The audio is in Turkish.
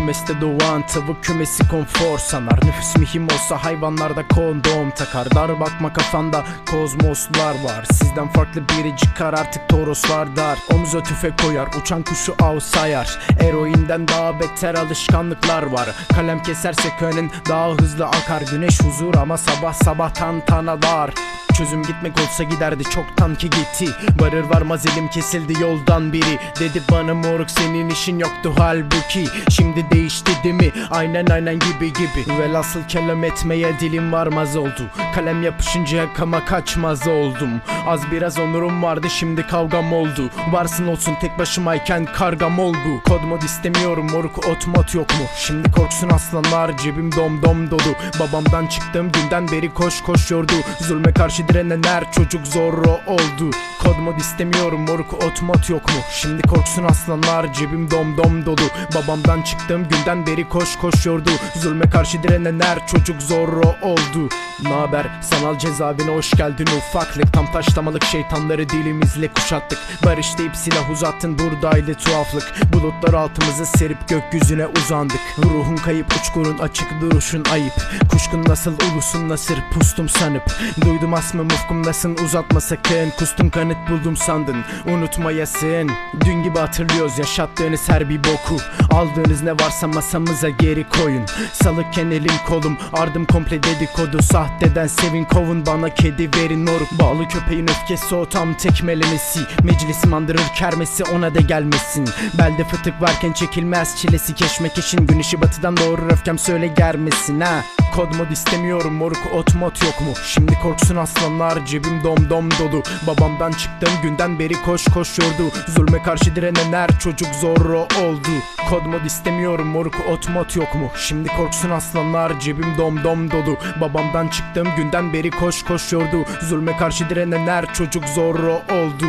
kümeste doğan tavuk kümesi konfor sanar. Nüfus mühim olsa hayvanlarda kondom takar. Dar bakma kafanda kozmoslar var. Sizden farklı biri çıkar artık toroslar dar Omuza tüfek koyar uçan kuşu av sayar Eroinden daha beter alışkanlıklar var. Kalem keserse könün daha hızlı akar. Güneş huzur ama sabah sabah tantanalar Çözüm gitmek olsa giderdi çoktan ki gitti. Varır varmaz elim kesildi yoldan biri. Dedi bana moruk senin işin yoktu halbuki. Şimdi değişti değil mi? Aynen aynen gibi gibi. Velhasıl kelam etmeye dilim varmaz oldu. Kalem yapışınca yakama kaçmaz oldum. Az biraz onurum vardı şimdi kavgam oldu. Varsın olsun tek başımayken kargam olgu. Kod mod istemiyorum moruk ot mod yok mu? Şimdi korksun aslanlar cebim dom dom dolu. Babamdan çıktığım günden beri koş koş yordu. Zulme karşı direnen her çocuk zorro oldu Kod istemiyorum moruk ot mod yok mu? Şimdi korksun aslanlar cebim dom dom dolu. Babamdan çıktığım günden beri koş koş yordu. Zulme karşı direnen her çocuk zorro oldu. Naber sanal cezaevine hoş geldin ufaklık. Tam taşlamalık şeytanları dilimizle kuşattık. Barış deyip silah uzattın buradaydı tuhaflık. Bulutlar altımızı serip gökyüzüne uzandık. Ruhun kayıp uçkurun açık duruşun ayıp. Kuşkun nasıl ulusun nasır pustum sanıp. Duydum asmı mufkumdasın uzatma sakın. Kustum kanıt buldum sandın. Unutmayasın Dün gibi hatırlıyoruz yaşattığınız her bir boku. Aldığınız ne varsa masamıza geri koyun. Salıkken elim kolum ardım komple dedikodu. Sahteden sevin kovun bana kedi verin moruk. Bağlı köpeğin öfkesi o tam tekmelemesi Meclisim andırır kermesi ona da gelmesin. Belde fıtık varken çekilmez çilesi. Keşmek için gün ışığı batıdan doğurur öfkem söyle germesin ha. Kod mod istemiyorum moruk ot mod yok mu? Şimdi korksun aslanlar cebim dom dom dolu. Babamdan çıktığım günden beri koş koş yordu Zulme karşı direnen her çocuk zorro oldu. Kod mod istemiyorum moruk ot mod yok mu? Şimdi korksun aslanlar cebim dom dom dolu. Babamdan çıktığım günden beri koş koş yordu Zulme karşı direnen her çocuk zorro oldu